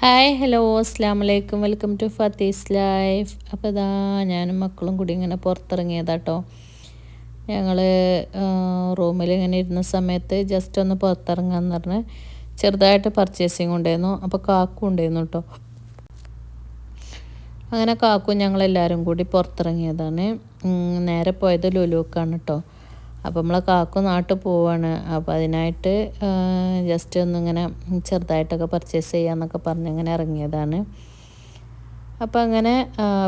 Hi hello അസ്സാം വലൈക്കും welcome to ഫത്തീസ് life അപ്പോൾ ഇതാ ഞാനും മക്കളും കൂടി ഇങ്ങനെ പുറത്തിറങ്ങിയതാട്ടോ. ഞങ്ങൾ റൂമിൽ ഇങ്ങനെ ഇരുന്ന സമയത്ത് ജസ്റ്റ് ഒന്ന് പുറത്തിറങ്ങാന്ന് പറഞ്ഞ് ചെറുതായിട്ട് പർച്ചേസിങ് ഉണ്ടായിരുന്നു. അപ്പോൾ കാക്കും ഉണ്ടായിരുന്നു കേട്ടോ അങ്ങനെ കാക്കും ഞങ്ങളെല്ലാവരും കൂടി പുറത്തിറങ്ങിയതാണ്. നേരെ പോയത് ലുലുക്കാണ് കേട്ടോ അപ്പോൾ നമ്മളെ കാക്കു നാട്ടിൽ പോവാണ്. അപ്പോൾ അതിനായിട്ട് ജസ്റ്റ് ഒന്നിങ്ങനെ ചെറുതായിട്ടൊക്കെ പർച്ചേസ് ചെയ്യാമെന്നൊക്കെ പറഞ്ഞ് ഇങ്ങനെ ഇറങ്ങിയതാണ്. അപ്പോൾ അങ്ങനെ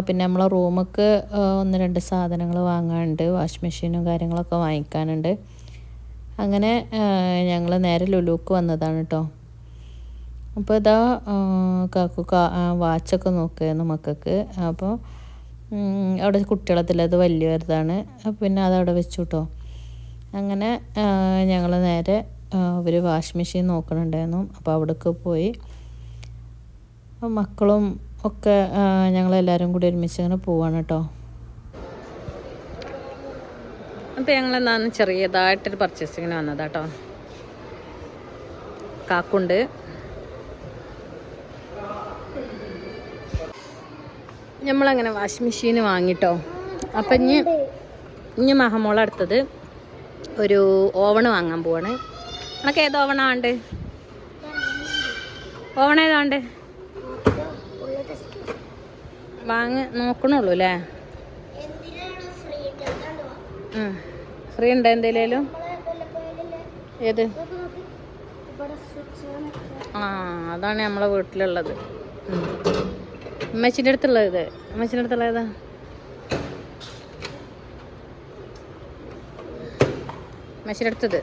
പിന്നെ നമ്മളെ റൂമൊക്കെ ഒന്ന് രണ്ട് സാധനങ്ങൾ വാങ്ങാനുണ്ട്. വാഷിംഗ് മെഷീനും കാര്യങ്ങളൊക്കെ വാങ്ങിക്കാനുണ്ട്. അങ്ങനെ ഞങ്ങൾ നേരെ ലുലുക്ക് വന്നതാണ് കേട്ടോ അപ്പോൾ ഇതാ കാക്കു കാ വാച്ചൊക്കെ നോക്കുകയായിരുന്നു മക്കൾക്ക്. അപ്പോൾ അവിടെ കുട്ടികളത്തിലത് വലിയവരതാണ്. പിന്നെ അതവിടെ വെച്ചു കേട്ടോ അങ്ങനെ ഞങ്ങൾ നേരെ ഒരു വാഷിംഗ് മെഷീൻ നോക്കണുണ്ടായിരുന്നു. അപ്പോൾ അവിടേക്ക് പോയി. മക്കളും ഒക്കെ ഞങ്ങളെല്ലാവരും കൂടി ഒരുമിച്ച് അങ്ങനെ പോവാണ് കേട്ടോ അപ്പോൾ ഞങ്ങൾ എന്താണ് ചെറിയതായിട്ടൊരു പർച്ചേസിങ്ങിന് വന്നതാട്ടോ കാക്കുണ്ട്. നമ്മളങ്ങനെ വാഷിംഗ് മെഷീൻ വാങ്ങിട്ടോ അപ്പം ഇനി ഇനി മഹമോളടുത്തത് ഒരു ഓവൺ വാങ്ങാൻ പോവാണ്. നിനക്ക് ഏത് ഓവണാ വേണ്ട? ഓവൺ ഏതാണ്ട് വാങ്ങ നോക്കണുള്ളൂ അല്ലേ ഫ്രീ ഉണ്ട് എന്തേലും? ഏത്? ആ അതാണ് നമ്മളെ വീട്ടിലുള്ളത്. അമ്മച്ചിന്റെ അടുത്തുള്ളത് ഇത്. ഉമ്മച്ചിന്റെ ഉമ്മച്ചിന്റെ അടുത്തത്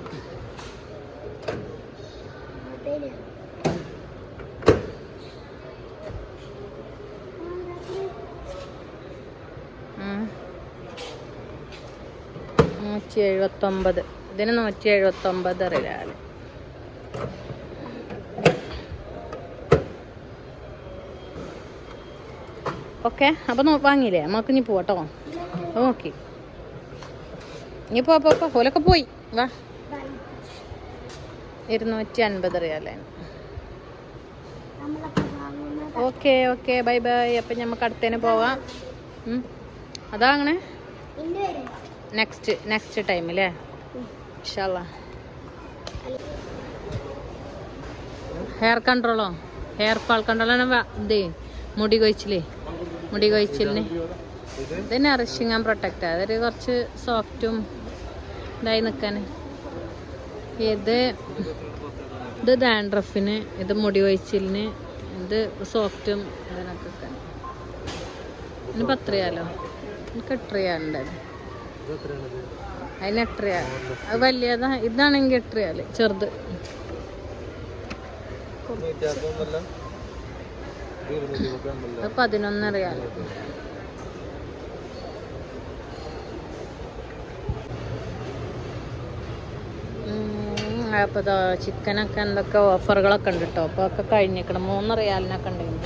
നൂറ്റി എഴുപത്തൊമ്പത് ഇതിന് നൂറ്റി എഴുപത്തൊമ്പത് റിയാൽ ഓക്കെ അപ്പം വാങ്ങിയില്ലേ? നമുക്ക് ഇനി പോവാട്ടോ നോക്കി. ഇനി പോ പോ ഓലൊക്കെ പോയി. വാ. ഇരുന്നൂറ്റി അൻപത് റിയാലേ ഓക്കെ ഓക്കെ. Bye bye. അപ്പം നമുക്ക് അടുത്തേന് പോവാം. അതാ അങ്ങനെ. നെക്സ്റ്റ് നെക്സ്റ്റ് ടൈം അല്ലേ ഹെയർ കൺട്രോളോ ഹെയർ ഫാൾ കൺട്രോളാണ് ഇതേ. മുടി കൊഴിച്ചില്ലേ മുടി കൊഴിച്ചിലിന്. ഇത് നറിഷിങ് ആൻഡ് പ്രൊട്ടക്റ്റ് അതൊരു കുറച്ച് സോഫ്റ്റും ഇതായി നിൽക്കാൻ ഇത് ഇത് ഡാൻഡ്രഫിന് ഇത് മുടി കൊഴിച്ചിലിന് ഇത് സോഫ്റ്റും ഇതിനൊക്കെ ഇനി പത്രയാലോ എനിക്ക് എട്ടറിയാലുണ്ടായത് അതിന് എട്ടറിയാ അത് വലിയതാ ഇതാണെങ്കിൽ എട്ടറിയാൽ ചെറുത്. അത് അപ്പോൾ ചിക്കനൊക്കെ എന്തൊക്കെ ഓഫറുകളൊക്കെ ഉണ്ട് കേട്ടോ അപ്പോൾ ഒക്കെ കഴിഞ്ഞിരിക്കണം. മൂന്ന് റിയാലിനൊക്കെ ഉണ്ടായിരുന്നു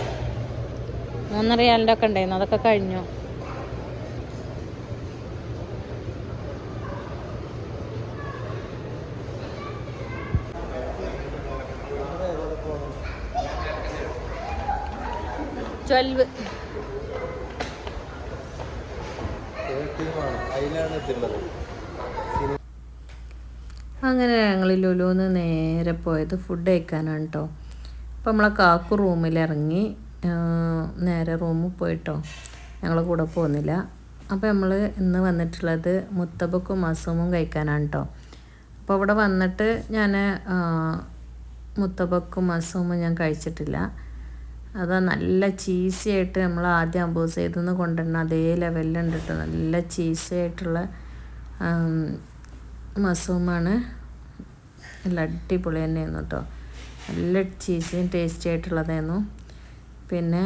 മൂന്ന് റിയാലിന്റെ ഒക്കെ ഉണ്ടായിരുന്നു അതൊക്കെ കഴിഞ്ഞു ട്വൽവ് അങ്ങനെ ഞങ്ങൾ ലുലുന്ന് നേരെ പോയത് ഫുഡ് കഴിക്കാനാണ് കേട്ടോ അപ്പോൾ നമ്മളെ കാക്കു റൂമിലിറങ്ങി നേരെ റൂമിൽ പോയിട്ടോ. ഞങ്ങളെ കൂടെ പോകുന്നില്ല അപ്പോൾ നമ്മൾ ഇന്ന് വന്നിട്ടുള്ളത് മുത്തബക്കും മസൂമും കഴിക്കാനാണ് കേട്ടോ അപ്പോൾ അവിടെ വന്നിട്ട് ഞാൻ മുത്തബക്കും മസൂമും ഞാൻ കഴിച്ചിട്ടില്ല. അത് നല്ല ചീസി ആയിട്ട് നമ്മൾ ആദ്യം അബൂസ് ചെയ്തെന്ന് കൊണ്ടുവരുന്ന അതേ ലെവലിലുണ്ട് കേട്ടോ നല്ല ചീസി ആയിട്ടുള്ള മസൂമാണ് നല്ല അടിപൊളി തന്നെയായിരുന്നു കേട്ടോ. നല്ല ചീസിയും ടേസ്റ്റി ആയിട്ടുള്ളതായിരുന്നു. പിന്നെ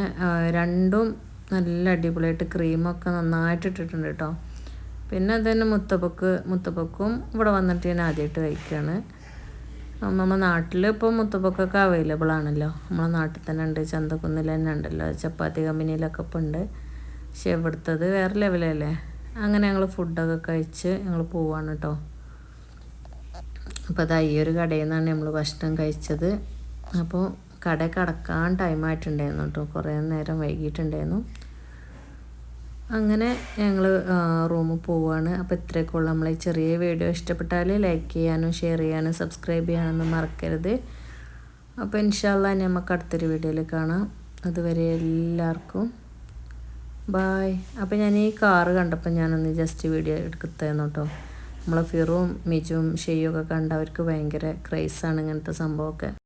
രണ്ടും നല്ല അടിപൊളിയായിട്ട് ക്രീമൊക്കെ നന്നായിട്ട് ഇട്ടിട്ടുണ്ട് കേട്ടോ. പിന്നെ തന്നെ മുത്തപ്പക്ക് മുത്തപ്പക്കും ഇവിടെ വന്നിട്ട് ഞാൻ ആദ്യമായിട്ട് കഴിക്കുകയാണ് നമ്മുടെ നാട്ടിൽ ഇപ്പോൾ മുത്തപ്പക്കൊക്കെ അവൈലബിൾ ആണല്ലോ. നമ്മളെ നാട്ടിൽ തന്നെ ഉണ്ട്. ചന്തക്കുന്നിൽ തന്നെ ഉണ്ടല്ലോ. ചപ്പാത്തി കമ്പനിയിലൊക്കെ ഇപ്പോൾ ഉണ്ട്. പക്ഷെ ഇവിടുത്തത് വേറെ ലെവലല്ലേ അങ്ങനെ ഞങ്ങൾ ഫുഡൊക്കെ കഴിച്ച് ഞങ്ങൾ പോവാണ് കേട്ടോ. അപ്പോൾ അതാ ഈ ഒരു കടയിൽ നിന്നാണ് നമ്മൾ ഭക്ഷണം കഴിച്ചത്. അപ്പോൾ കട കടക്കാൻ ടൈമായിട്ടുണ്ടായിരുന്നു കേട്ടോ. കുറേ നേരം വൈകിട്ടുണ്ടായിരുന്നു അങ്ങനെ ഞങ്ങൾ റൂമിൽ പോവുകയാണ് അപ്പോൾ ഇത്രയൊക്കെ ഉള്ളൂ. നമ്മളെ ചെറിയ വീഡിയോ ഇഷ്ടപ്പെട്ടാൽ ലൈക്ക് ചെയ്യാനും ഷെയർ ചെയ്യാനും സബ്സ്ക്രൈബ് ചെയ്യാനൊന്നും മറക്കരുത്. അപ്പോൾ ഇൻഷാല്ല നമുക്ക് അടുത്തൊരു വീഡിയോയിൽ കാണാം. അതുവരെ എല്ലാവർക്കും ബായ് അപ്പോൾ ഞാൻ ഈ കാറ് കണ്ടപ്പോൾ ഞാനൊന്ന് ജസ്റ്റ് വീഡിയോ എടുത്തതെന്നു കേട്ടോ. നമ്മളെ ഫിറും മിജും ഷെയ്യും ഒക്കെ കണ്ടവർക്ക് ഭയങ്കര ക്രൈസാണ് ഇങ്ങനത്തെ സംഭവമൊക്കെ.